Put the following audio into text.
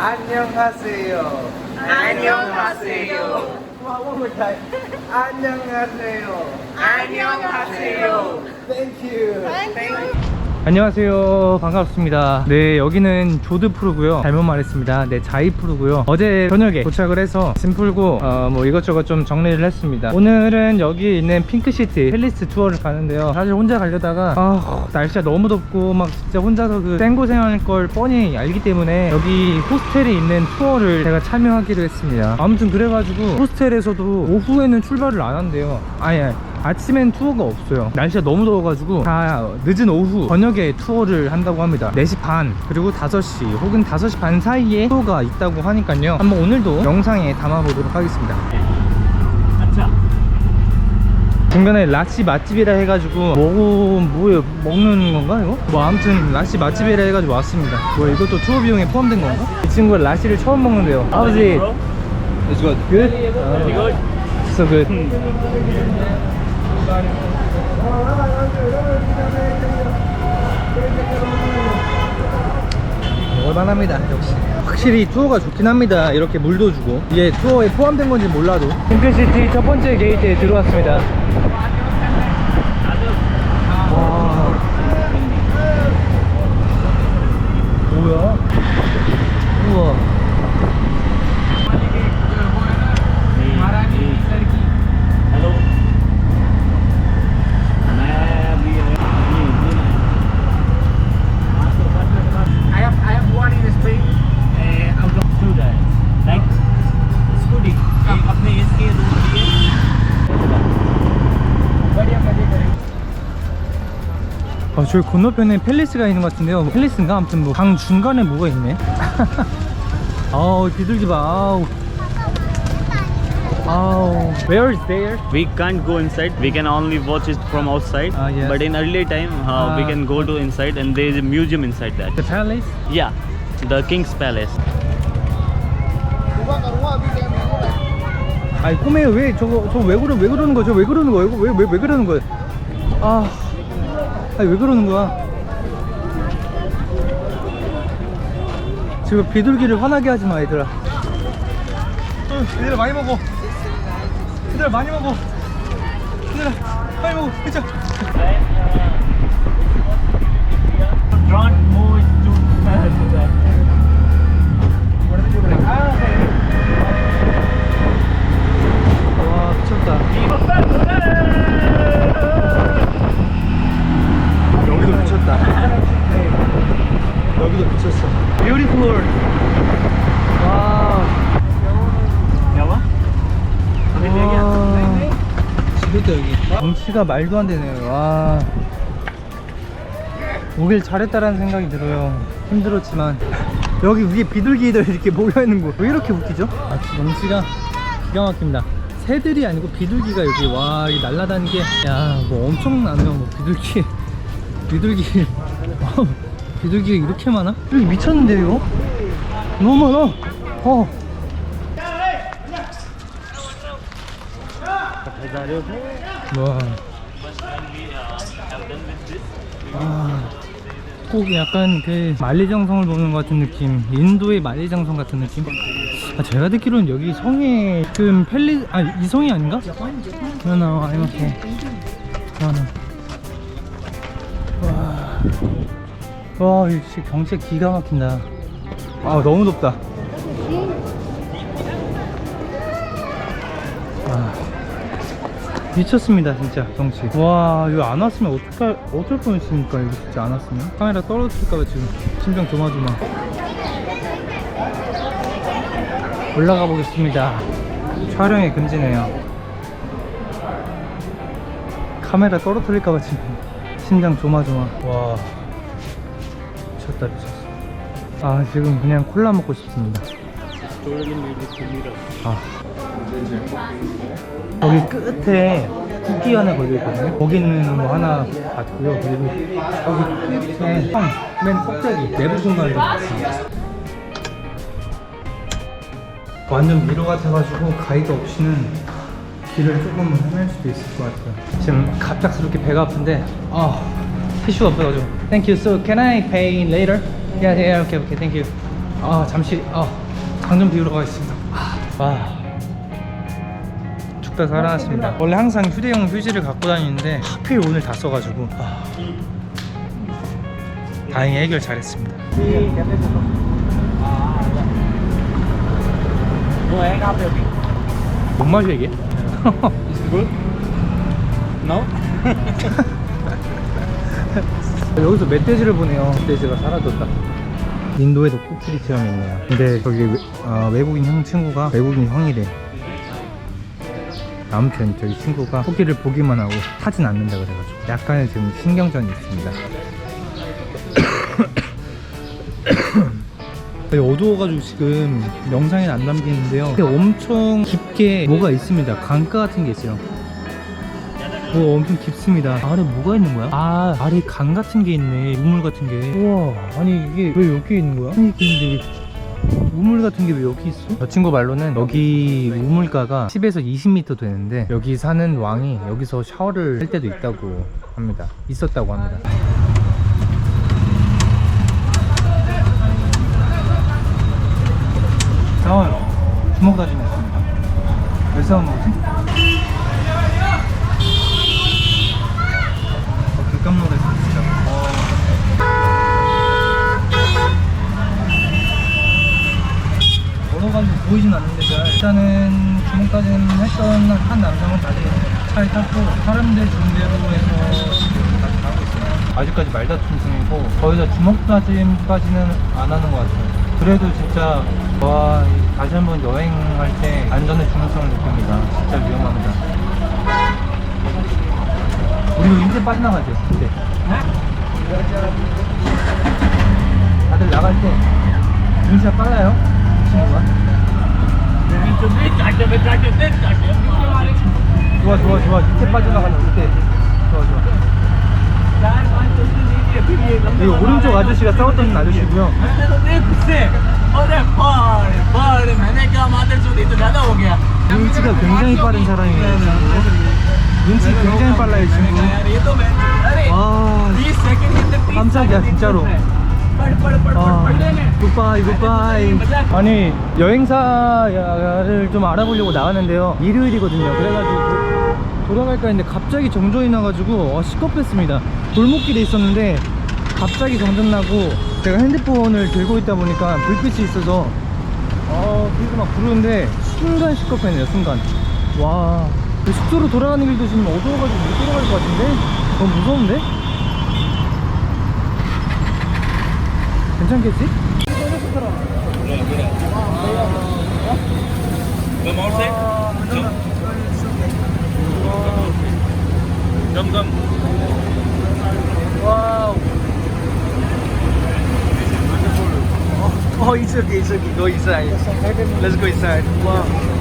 안녕하세요. 안녕하세요. One more time. 안녕하세요. 안녕하세요. Thank you. 안녕하세요. 반갑습니다. 네 여기는 조드푸르고요. 잘못 말했습니다. 네 자이푸르고요. 어제 저녁에 도착을 해서 짐 풀고 어, 뭐 이것저것 좀 정리를 했습니다. 오늘은 여기 있는 핑크시티 팰리스 투어를 가는데요. 사실 혼자 가려다가 아 날씨가 너무 덥고 막 진짜 혼자서 그 생고생할 걸 뻔히 알기 때문에 여기 호스텔에 있는 투어를 제가 참여하기로 했습니다. 아무튼 그래가지고 호스텔에서도 오후에는 출발을 안 한대요. 아니 아침엔 투어가 없어요 날씨가 너무 더워가지고 다 늦은 오후 저녁에 투어를 한다고 합니다 4시 반 그리고 5시 혹은 5시 반 사이에 투어가 있다고 하니까요 한번 오늘도 영상에 담아보도록 하겠습니다 중간에 라치 맛집이라 해가지고 뭐 뭐예요 먹는 건가 이거? 뭐 아무튼 라치 맛집이라 해가지고 왔습니다 뭐 이것도 투어 비용에 포함된 건가? 이 친구가 라치를 처음 먹는데요 아버지 It's good. good? good? So good 먹을만합니다 역시. 확실히 투어가 좋긴 합니다. 이렇게 물도 주고. 이게 투어에 포함된 건지 몰라도. 핑크시티 첫 번째 게이트에 들어왔습니다. 와. 뭐야? 우와 아, 저기 건너편에 팰리스가 있는 것 같은데요. 뭐 팰리스인가? 아무튼 뭐 강 중간에 뭐가 있네. 아우 비둘기 봐. 아우. 아우. Where is there? We can't go inside. We can only watch it from outside. Ah, yes. But in early time, uh, we Ah. can go to inside, and there is a museum inside that. The palace? Yeah, the King's Palace. 아니 꿈에 왜 저거 저거 왜 그러 왜 그러는 거죠? 왜 그러는 거예요? 왜왜 왜 그러는 거예요? 아. 아니 왜 그러는 거야? 지금 비둘기를 화나게 하지 마 얘들아. 응, 얘들아 많이 먹어. 얘들아 많이 먹어. 얘들아 많이 먹어. 그쵸? 경치가 말도 안 되네요. 와. 오길 잘했다라는 생각이 들어요. 힘들었지만 여기 위에 비둘기들 이렇게 모여 있는 거 왜 이렇게 웃기죠? 아, 경치가 기가 막힙니다. 새들이 아니고 비둘기가 여기 와 여기 날아다니는 게야뭐 엄청나네요. 뭐 비둘기 비둘기 와우, 비둘기가 이렇게 많아? 여기 미쳤는데요? 너무 많아. 어. 와. 아, 꼭 약간 그 만리장성을 보는 것 같은 느낌 인도의 만리장성 같은 느낌? 아, 제가 듣기로는 여기 성에 지금 펠리 아 이 성이 아닌가? 하나 아니면 하나. 와와 역시 경치 기가 막힌다. 아 너무 덥다 미쳤습니다 진짜 경치. 와 이거 안 왔으면 어떡할 어쩔 뻔했습니까 이거 진짜 안 왔으면. 카메라 떨어뜨릴까봐 지금 심장 조마조마. 올라가 보겠습니다. 촬영이 금지네요. 카메라 떨어뜨릴까봐 지금 심장 조마조마. 와 미쳤다 미쳤어. 아 지금 그냥 콜라 먹고 싶습니다. 아 여기 끝에 쿠키 하나 걸려 있거든요 거기는 뭐 하나 봤고요 그리고 여기 끝에 성, 맨 꼭대기 내부 공간도 있습니다 완전 미로 같아가지고 가이드 없이는 길을 조금 헤맬 수도 있을 것 같아요 지금 갑작스럽게 배가 아픈데 아 티슈가 없어가지고 Thank you. So can I pay later? Yeah, yeah, okay, okay. Thank you. 아 잠시 아 장 좀 비우러 가겠습니다 아, 와 죽다 살아났습니다 원래 항상 휴대용 휴지를 갖고 다니는데 하필 오늘 다 써가지고 아, 다행히 해결 잘했습니다. 뭔 맛이야 이게? Is good? No? 여기서 멧돼지를 보네요 멧돼지가 사라졌다 인도에도 코끼리 체험이 있네요 근데 저기 외, 어, 외국인 형 친구가 외국인 형이래 아무튼 저희 친구가 코끼리를 보기만 하고 타진 않는다 그래가지고 약간의 지금 신경전이 있습니다. 어두워가지고 지금 영상에 안 담기는데요. 엄청 깊게 뭐가 있습니다. 강가 같은 게 있어요. 뭐 엄청 깊습니다. 아래 뭐가 있는 거야? 아 아래 강 같은 게 있네. 우물 같은 게. 우와 아니 이게 왜 여기 있는 거야? 아니 근데 왜 우물 같은 게 왜 여기 있어? 저 친구 말로는 여기 우물가가 10에서 20m 되는데 여기 사는 왕이 여기서 샤워를 할 때도 있다고 합니다. 있었다고 합니다. 싸워요. 주먹 다짐 했습니다. 왜 싸운 거지? 어, 그 깜놀했어 진짜. 걸어가지고 보이진 않는데 잘. 일단은 주목까지는 했던 한 남성은 다시 차에 탔고 사람들 중대로 해서 지금 다시 가고 있어요. 아직까지 말다툼 중이고 거의 다 주먹다짐까지는 안 하는 것 같아요. 그래도 진짜 와 다시 한번 여행할 때 안전의 중요성을 느낍니다. 진짜 위험합니다. 우리도 인제 빠져나가죠 그때 다들 나갈 때 눈치가 빨라요 친구가 좋아 좋아 좋아. 밑에 빠져나가는 밑에. 좋아 좋아. 이 오른쪽 아저씨가 싸웠던 아저씨고요. 눈치가 굉장히 빠른 사람이에요 눈치 굉장히 빨라요 이 친구 와 깜짝이야 진짜로 아, 굿바이 굿바이. 아니 여행사를 좀 알아보려고 나왔는데요. 일요일이거든요. 그래가지고 도- 돌아갈까 했는데 갑자기 정전이 나가지고 어, 시겁했습니다. 골목길에 있었는데 갑자기 정전 나고 제가 핸드폰을 들고 있다 보니까 불빛이 있어서 어 그리고 막 부르는데 순간 시겁했네요 순간. 와 숙소로 돌아가는 길도 지금 어두워가지고 못 돌아갈 것 같은데? 너무 무서운데? 괜찮겠지? Come, come. 와우. Oh, it's okay, it's okay. Go inside. Let's go inside. Wow.